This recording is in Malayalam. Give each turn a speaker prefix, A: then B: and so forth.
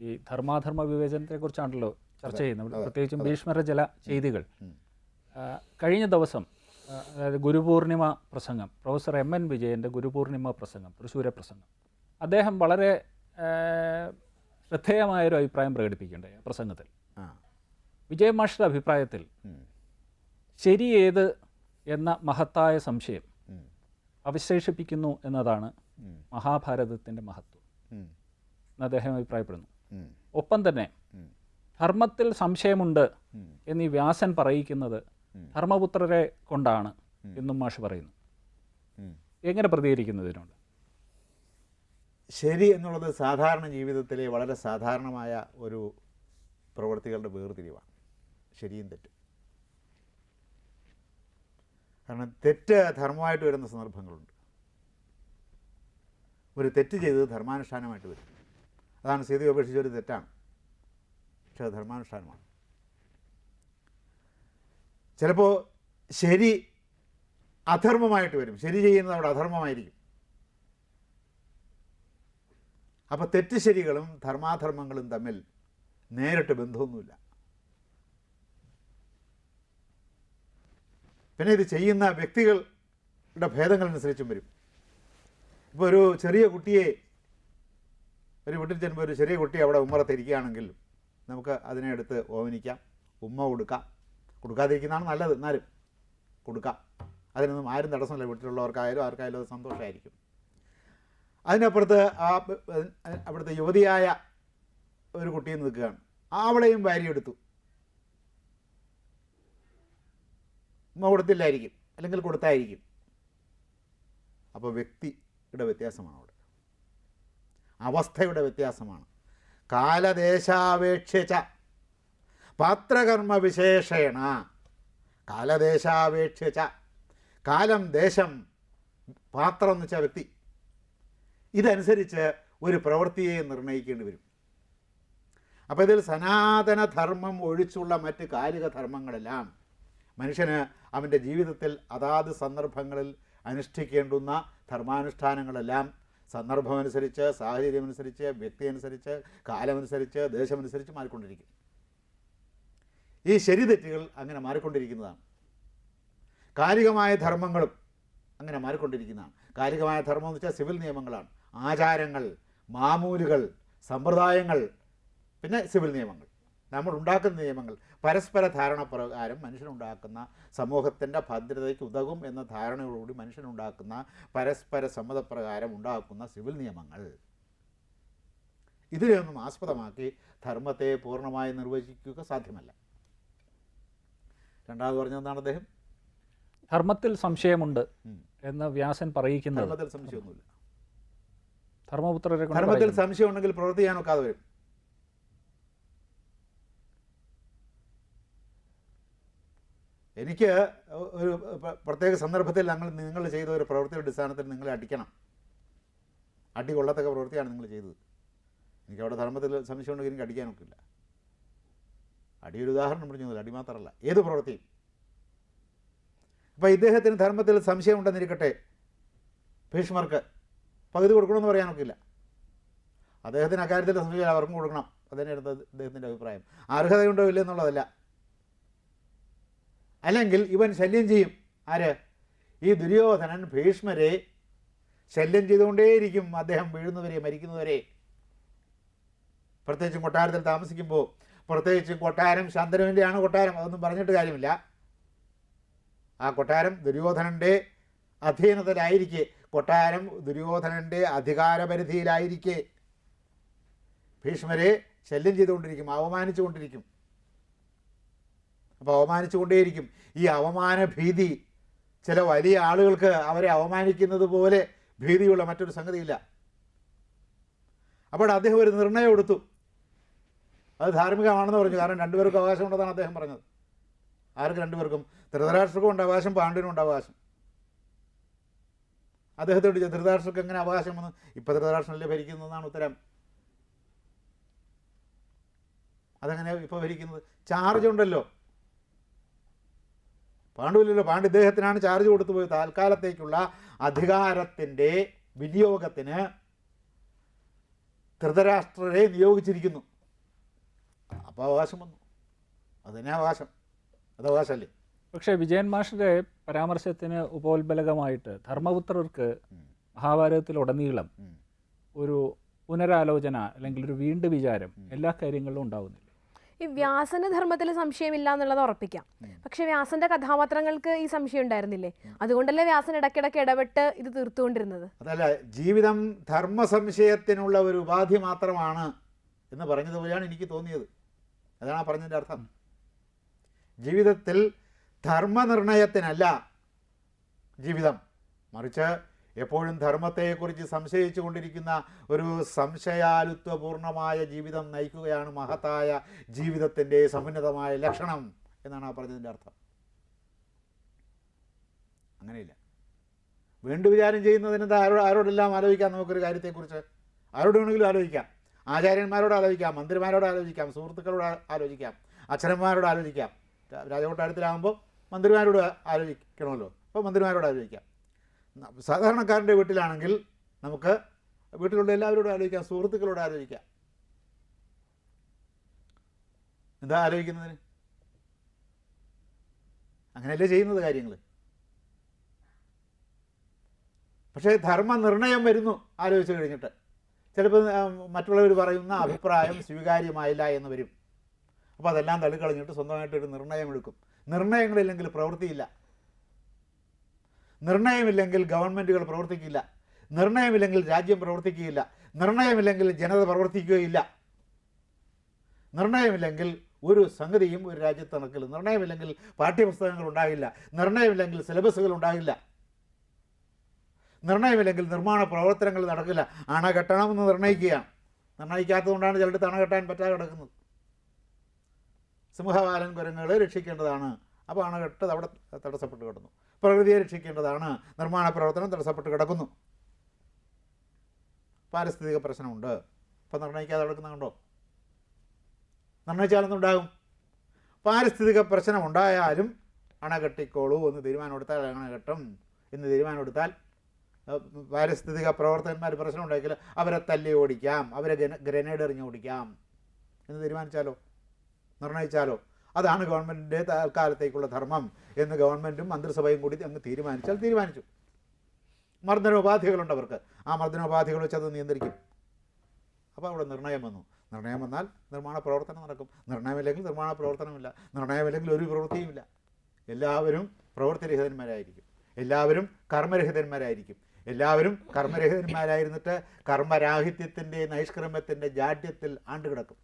A: ഈ ധർമാധർമ്മ വിവേചനത്തെക്കുറിച്ചാണല്ലോ ചർച്ച ചെയ്യുന്നത്. പ്രത്യേകിച്ചും ഭീഷ്മര ചില ചെയ്തികൾ. കഴിഞ്ഞ ദിവസം അതായത് ഗുരുപൂർണിമ പ്രസംഗം പ്രൊഫസർ എം എൻ വിജയന്റെ ഗുരുപൂർണിമ പ്രസംഗം തൃശ്ശൂരെ പ്രസംഗം. അദ്ദേഹം വളരെ ശ്രദ്ധേയമായൊരു അഭിപ്രായം പ്രകടിപ്പിക്കേണ്ടത് പ്രസംഗത്തിൽ. വിജയ മാഷ്ടർ അഭിപ്രായത്തിൽ. ശരി ഏത് എന്ന മഹത്തായ സംശയം. അവശേഷിപ്പിക്കുന്നു എന്നതാണ് മഹാഭാരതത്തിന്റെ മഹത്വം. എന്ന് അദ്ദേഹം അഭിപ്രായപ്പെടുന്നു. ഒപ്പം തന്നെ ധർമ്മത്തിൽ സംശയമുണ്ട് എന്ന് വ്യാസൻ പറയിക്കുന്നത് ധർമ്മപുത്രരെ കൊണ്ടാണ് എന്നും മാഷ് പറയുന്നു. എങ്ങനെ പ്രതികരിക്കുന്നു ഇതിനോട്?
B: ശരി എന്നുള്ളത് സാധാരണ ജീവിതത്തിലെ വളരെ സാധാരണമായ ഒരു പ്രവൃത്തികളുടെ വേർതിരിവാണ്. ശരിയും തെറ്റും. കാരണം തെറ്റ് ധർമ്മമായിട്ട് വരുന്ന സന്ദർഭങ്ങളുണ്ട്. ഒരു തെറ്റ് ചെയ്തത് ധർമാനുഷ്ഠാനമായിട്ട് വരും അതാണ് സീതയെ ഉപേക്ഷിച്ച ഒരു തെറ്റാണ്. പക്ഷെ അത് ധർമാനുഷ്ഠാനമാണ്. ചിലപ്പോൾ ശരി അധർമ്മമായിട്ട് വരും. ശരി ചെയ്യുന്നത് അവിടെ അധർമ്മമായിരിക്കും. അപ്പോൾ തെറ്റ് ശരികളും ധർമാധർമ്മങ്ങളും തമ്മിൽ നേരിട്ട് ബന്ധമൊന്നുമില്ല. പിന്നെ ഇത് ചെയ്യുന്ന വ്യക്തികളുടെ ഭേദങ്ങളനുസരിച്ചും വരും. ഇപ്പോൾ ഒരു ചെറിയ കുട്ടിയെ ഒരു വീട്ടിൽ ചെല്ലുമ്പോൾ ഒരു ചെറിയ കുട്ടി അവിടെ ഉമ്മറത്തിരിക്കുകയാണെങ്കിൽ നമുക്ക് അതിനെ എടുത്ത് ഓമനിക്കാം ഉമ്മ കൊടുക്കാം. കൊടുക്കാതിരിക്കുന്നതാണ് നല്ലത്. എന്നാലും കൊടുക്കാം. അതിനൊന്നും ആരും തടസ്സമില്ല. വീട്ടിലുള്ളവർക്കായാലും ആർക്കായാലും അത് സന്തോഷമായിരിക്കും. അതിനപ്പുറത്ത് ആ അവിടുത്തെ യുവതിയായ ഒരു കുട്ടി നിൽക്കുകയാണ്. അവളെയും വാരിയെടുത്തു. ഉമ്മ കൊടുത്തില്ലായിരിക്കും. അല്ലെങ്കിൽ കൊടുത്തായിരിക്കും. അപ്പോൾ വ്യക്തിയുടെ വ്യത്യാസമാണ് അവിടെ. അവസ്ഥയുടെ വ്യത്യാസമാണ്. കാലദേശാപേക്ഷിച്ച പാത്രകർമ്മ വിശേഷേണ കാലദേശാപേക്ഷിച്ച കാലം ദേശം പാത്രം എന്ന് വെച്ചാൽ വ്യക്തി. ഇതനുസരിച്ച് ഒരു പ്രവൃത്തിയെ നിർണയിക്കേണ്ടി വരും. അപ്പോൾ ഇതിൽ സനാതനധർമ്മം ഒഴിച്ചുള്ള മറ്റ് കാലിക ധർമ്മങ്ങളെല്ലാം മനുഷ്യന് അവന്റെ ജീവിതത്തിൽ അതാത് സന്ദർഭങ്ങളിൽ അനുഷ്ഠിക്കേണ്ടുന്ന ധർമാനുഷ്ഠാനങ്ങളെല്ലാം സന്ദർഭമനുസരിച്ച് സാഹചര്യമനുസരിച്ച് വ്യക്തിയനുസരിച്ച് കാലമനുസരിച്ച് ദേശമനുസരിച്ച് മാറിക്കൊണ്ടിരിക്കും. ഈ ശരി തെറ്റുകൾ അങ്ങനെ മാറിക്കൊണ്ടിരിക്കുന്നതാണ്. കാലികമായ ധർമ്മങ്ങളും അങ്ങനെ മാറിക്കൊണ്ടിരിക്കുന്നതാണ്. കാലികമായ ധർമ്മം എന്ന് വെച്ചാൽ സിവിൽ നിയമങ്ങളാണ്. ആചാരങ്ങൾ മാമൂലുകൾ സമ്പ്രദായങ്ങൾ പിന്നെ സിവിൽ നിയമങ്ങൾ. നമ്മൾ ഉണ്ടാക്കുന്ന നിയമങ്ങൾ. പരസ്പര ധാരണ പ്രകാരം മനുഷ്യനുണ്ടാക്കുന്ന സമൂഹത്തിന്റെ ഭദ്രതയ്ക്ക് ഉതകും എന്ന ധാരണയോടുകൂടി മനുഷ്യനുണ്ടാക്കുന്ന പരസ്പര സമ്മതപ്രകാരം ഉണ്ടാക്കുന്ന സിവിൽ നിയമങ്ങൾ. ഇതിനെയൊന്നും ആസ്പദമാക്കി ധർമ്മത്തെ പൂർണമായി നിർവചിക്കുക സാധ്യമല്ല. രണ്ടാമത് പറഞ്ഞതെന്നാണ് അദ്ദേഹം?
A: ധർമ്മത്തിൽ സംശയമുണ്ട് എന്ന് വ്യാസൻ പറയിക്കുന്നത്
B: ധർമ്മത്തിൽ സംശയമൊന്നുമില്ല.
A: ധർമ്മപുത്രരെ
B: ധർമ്മത്തിൽ. സംശയം ഉണ്ടെങ്കിൽ പ്രവർത്തിക്കാൻ ഒക്കാതെ വരും. എനിക്ക് ഒരു പ്രത്യേക സന്ദർഭത്തിൽ ഞങ്ങൾ നിങ്ങൾ ചെയ്ത ഒരു പ്രവൃത്തിയുടെ അടിസ്ഥാനത്തിൽ നിങ്ങളെ അടിക്കണം. അടി കൊള്ളത്തക്ക പ്രവൃത്തിയാണ് നിങ്ങൾ ചെയ്തത്. എനിക്ക് അവിടെ ധർമ്മത്തിൽ സംശയമുണ്ടെങ്കിൽ എനിക്ക് അടിക്കാൻ ഒക്കില്ല. അടി ഒരു ഉദാഹരണം പറഞ്ഞു അടി മാത്രമല്ല ഏത് പ്രവൃത്തിയും. അപ്പോൾ ഇദ്ദേഹത്തിന് ധർമ്മത്തിൽ സംശയം ഉണ്ടെന്നിരിക്കട്ടെ ഭീഷ്മർക്ക് പകുതി കൊടുക്കണമെന്ന് പറയാനൊക്കില്ല അദ്ദേഹത്തിന് അക്കാര്യത്തിൽ സംശയം അവർക്കും കൊടുക്കണം. അതന്നെയായിരുന്നു അദ്ദേഹത്തിന്റെ അഭിപ്രായം. അർഹതയുണ്ടോ ഇല്ല എന്നുള്ളതല്ല അല്ലെങ്കിൽ ഇവൻ ശല്യം ചെയ്യും. ആര്? ഈ ദുര്യോധനൻ ഭീഷ്മരെ ശല്യം ചെയ്തുകൊണ്ടേയിരിക്കും അദ്ദേഹം വീഴുന്നവരെ മരിക്കുന്നവരെ. പ്രത്യേകിച്ചും കൊട്ടാരത്തിൽ താമസിക്കുമ്പോൾ പ്രത്യേകിച്ചും കൊട്ടാരം ശാന്തനുവിന്റെയാണ് കൊട്ടാരം അതൊന്നും പറഞ്ഞിട്ട് കാര്യമില്ല. ആ കൊട്ടാരം ദുര്യോധനന്റെ അധീനതയിലായിരിക്കെ. കൊട്ടാരം ദുര്യോധനന്റെ അധികാരപരിധിയിലായിരിക്കെ. ഭീഷ്മരെ ശല്യം ചെയ്തുകൊണ്ടിരിക്കും അവമാനിച്ചുകൊണ്ടിരിക്കും. അപ്പോൾ അവമാനിച്ചുകൊണ്ടേയിരിക്കും. ഈ അവമാന ഭീതി ചില വലിയ ആളുകൾക്ക് അവരെ അവമാനിക്കുന്നത് പോലെ ഭീതിയുള്ള മറ്റൊരു സംഗതിയില്ല. അപ്പോൾ അദ്ദേഹം ഒരു നിർണയം എടുത്തു. അത് ധാർമ്മികമാണെന്ന് പറഞ്ഞു. കാരണം രണ്ടുപേർക്കും അവകാശമുണ്ടെന്നാണ് അദ്ദേഹം പറഞ്ഞത്. ആർക്ക് രണ്ടുപേർക്കും? ധൃതരാഷ്ട്രക്കും ഉണ്ട് അവകാശം പാണ്ഡ്യനും ഉണ്ട് അവകാശം. അദ്ദേഹത്തോട് ധൃതരാഷ്ട്രക്ക് എങ്ങനെ അവകാശം വന്നു ഇപ്പം ധൃതരാഷ്ട്രമല്ലേ ഭരിക്കുന്നതെന്നാണ് ഉത്തരം. അതെങ്ങനെ ഇപ്പോൾ ഭരിക്കുന്നത്? ചാർജ് ഉണ്ടല്ലോ. പാണ്ഡുവില്ലല്ലോ പാണ്ഡു ഇദ്ദേഹത്തിനാണ് ചാർജ് കൊടുത്തു പോയത്. താൽക്കാലത്തേക്കുള്ള അധികാരത്തിന്റെ വിനിയോഗത്തിന് ധൃതരാഷ്ട്രരെ നിയോഗിച്ചിരിക്കുന്നു. അപ്പോൾ അവകാശം വന്നു. അതന്നെ അവകാശം. അത് അവകാശമല്ലേ?
A: പക്ഷേ വിജയൻ മാഷിന്റെ പരാമർശത്തിന് ഉപോത്ബലകമായിട്ട് ധർമ്മപുത്രർക്ക് മഹാഭാരതത്തിലുടനീളം ഒരു പുനരാലോചന അല്ലെങ്കിൽ ഒരു വീണ്ടും വിചാരം എല്ലാ കാര്യങ്ങളിലും ഉണ്ടാവുന്നില്ല.
C: ഈ വ്യാസന ധർമ്മത്തിൽ സംശയമില്ല എന്നുള്ളത് ഉറപ്പിക്കാം. പക്ഷെ വ്യാസന്റെ കഥാപാത്രങ്ങൾക്ക് ഈ സംശയം ഉണ്ടായിരുന്നില്ലേ? അതുകൊണ്ടല്ലേ വ്യാസൻ ഇടയ്ക്കിടയ്ക്ക് ഇടപെട്ട് ഇത് തീർത്തുകൊണ്ടിരുന്നത്?
B: അതല്ല ജീവിതം ധർമ്മ സംശയത്തിനുള്ള ഒരു ഉപാധി മാത്രമാണ് എന്ന് പറഞ്ഞതുപോലെയാണ് എനിക്ക് തോന്നിയത്. അതാണ് ആ പറഞ്ഞതിന്റെ അർത്ഥം. ജീവിതത്തിൽ ധർമ്മനിർണയത്തിനല്ല ജീവിതം. മറിച്ച് എപ്പോഴും ധർമ്മത്തെക്കുറിച്ച് സംശയിച്ചു കൊണ്ടിരിക്കുന്ന ഒരു സംശയാലുത്വപൂർണമായ ജീവിതം നയിക്കുകയാണ് മഹത്തായ ജീവിതത്തിന്റെ സമുന്നതമായ ലക്ഷണം എന്നാണ് ആ പറഞ്ഞതിന്റെ അർത്ഥം. അങ്ങനെയില്ല. വീണ്ടും വിചാരം ചെയ്യുന്നതിന് ആരോ ആരോടെല്ലാം ആലോചിക്കാം നമുക്കൊരു കാര്യത്തെക്കുറിച്ച്? ആരോട് വേണമെങ്കിലും ആലോചിക്കാം. ആചാര്യന്മാരോട് ആലോചിക്കാം മന്ത്രിമാരോട് ആലോചിക്കാം സുഹൃത്തുക്കളോട് ആലോചിക്കാം അച്ഛനന്മാരോട് ആലോചിക്കാം. രാജകോട്ടാരത്തിലാകുമ്പോൾ മന്ത്രിമാരോട് ആലോചിക്കണമല്ലോ. അപ്പോൾ മന്ത്രിമാരോട് ആലോചിക്കാം. സാധാരണക്കാരന്റെ വീട്ടിലാണെങ്കിൽ നമുക്ക് വീട്ടിലുള്ള എല്ലാവരോടും ആലോചിക്കാം സുഹൃത്തുക്കളോട് ആലോചിക്കാം. എന്താ ആലോചിക്കുന്നതിന്? അങ്ങനെയല്ലേ ചെയ്യുന്നത് കാര്യങ്ങൾ പക്ഷേ ധർമ്മനിർണയം വരുന്നു ആലോചിച്ച് കഴിഞ്ഞിട്ട്. ചിലപ്പോൾ മറ്റുള്ളവർ പറയുന്ന അഭിപ്രായം സ്വീകാര്യമായില്ല എന്ന് വരും. അപ്പോൾ അതെല്ലാം തള്ളിക്കളഞ്ഞിട്ട് സ്വന്തമായിട്ട് ഒരു നിർണയം എടുക്കും നിർണയങ്ങളില്ലെങ്കിൽ പ്രവൃത്തിയില്ല. നിർണയമില്ലെങ്കിൽ ഗവൺമെന്റുകൾ പ്രവർത്തിക്കില്ല. നിർണയമില്ലെങ്കിൽ രാജ്യം പ്രവർത്തിക്കുകയില്ല. നിർണയമില്ലെങ്കിൽ ജനത പ്രവർത്തിക്കുകയില്ല. നിർണയമില്ലെങ്കിൽ ഒരു സംഗതിയും ഒരു രാജ്യത്ത് നടക്കില്ല. നിർണയമില്ലെങ്കിൽ പാഠ്യപുസ്തകങ്ങൾ ഉണ്ടാകില്ല. നിർണയമില്ലെങ്കിൽ സിലബസുകൾ ഉണ്ടാകില്ല. നിർണയമില്ലെങ്കിൽ നിർമ്മാണ പ്രവർത്തനങ്ങൾ നടക്കില്ല. അണ കെട്ടണമെന്ന് നിർണയിക്കുകയാണ് നിർണയിക്കാത്തതുകൊണ്ടാണ് ചിലടത്ത് അണ കെട്ടാൻ പറ്റാതെ കിടക്കുന്നത്. സിംഹവാലൻ കുരങ്ങുകളെ രക്ഷിക്കേണ്ടതാണ്. അപ്പോൾ അണകെട്ട് അവിടെ തടസ്സപ്പെട്ട് കിടന്നു. പ്രകൃതിയെ രക്ഷിക്കേണ്ടതാണ്. നിർമ്മാണ പ്രവർത്തനം തടസ്സപ്പെട്ട് കിടക്കുന്നു. പാരിസ്ഥിതിക പ്രശ്നമുണ്ട്. ഇപ്പം നിർണയിക്കാതെ കിടക്കുന്നുണ്ടോ നിർണയിച്ചാലൊന്നുണ്ടാകും പാരിസ്ഥിതിക പ്രശ്നം ഉണ്ടായാലും അണ കെട്ടിക്കോളൂ എന്ന് തീരുമാനമെടുത്താൽ അണ കെട്ടും എന്ന് തീരുമാനമെടുത്താൽ പാരിസ്ഥിതിക പ്രവർത്തകന്മാർ പ്രശ്നം ഉണ്ടാക്കിയാൽ അവരെ തല്ലി ഓടിക്കാം. അവരെ ഗ്രനേഡ് എറിഞ്ഞ് ഓടിക്കാം. എന്ന് തീരുമാനിച്ചാലോ? നിർണയിച്ചാലോ അതാണ് ഗവൺമെന്റിന്റെ തൽക്കാലത്തേക്കുള്ള ധർമ്മം എന്ന് ഗവൺമെന്റും മന്ത്രിസഭയും കൂടി അങ്ങ് തീരുമാനിച്ചാൽ തീരുമാനിച്ചു. മർദ്ദനോപാധികളുണ്ട് അവർക്ക്. ആ മർദ്ദനോപാധികൾ വെച്ച് അത് നിയന്ത്രിക്കും. അപ്പോൾ അവിടെ നിർണയം വന്നു. നിർണയം വന്നാൽ നിർമ്മാണ പ്രവർത്തനം നടക്കും. നിർണയമില്ലെങ്കിൽ നിർമ്മാണ പ്രവർത്തനമില്ല. നിർണയമില്ലെങ്കിൽ ഒരു പ്രവൃത്തിയുമില്ല. എല്ലാവരും പ്രവൃത്തിരഹിതന്മാരായിരിക്കും. എല്ലാവരും കർമ്മരഹിതന്മാരായിരിക്കും. എല്ലാവരും കർമ്മരഹിതന്മാരായിരുന്നിട്ട് കർമ്മരാഹിത്യത്തിന്റെ നൈഷ്കർമ്മത്തിന്റെ ജാഡ്യത്തിൽ ആണ്ടുകിടക്കും.